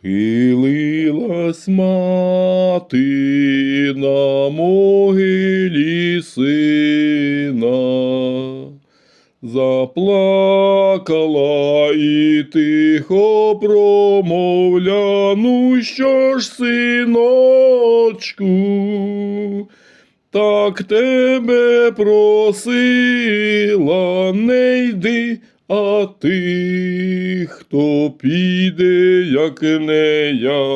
Схилилась мати на могилі сина, заплакала і тихо промовля, ну що ж, синочку, так тебе просила, не йди, а ти, хто піде, як не я.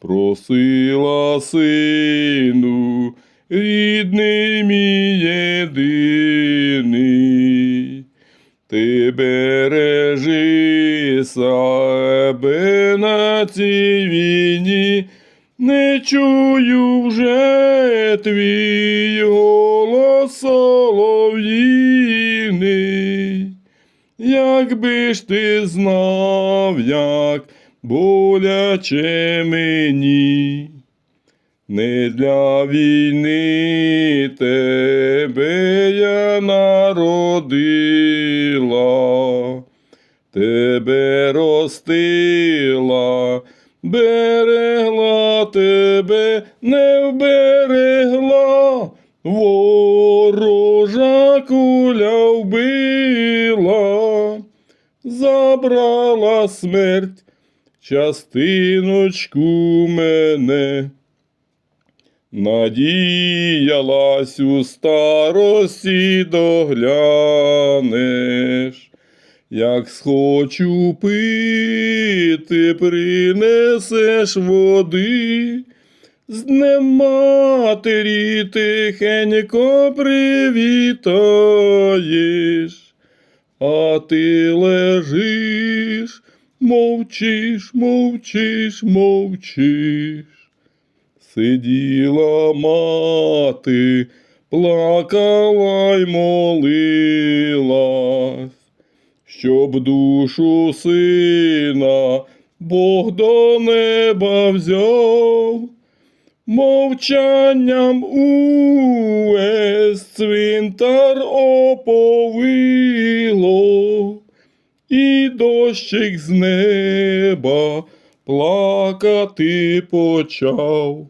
Просила сину, рідний мій єдиний, ти бережи себе на цій війні, не чую вже твій голос солов'їний. Якби ж ти знав, як боляче мені, не для війни тебе я народила, тебе ростила, берегла тебе, не вберегла, ворожа куля вбила, забрала смерть частиночку мене. Надіялась у старості доглянеш, як схочу пити, принесеш води, з днем матері тихенько привітаєш, а ти лежиш, мовчиш, мовчиш, мовчиш. Сиділа мати, плакала й молилась, щоб душу сина Бог до неба взяв, мовчанням увесь цвинтар оповило, і дощик з неба плакати почав.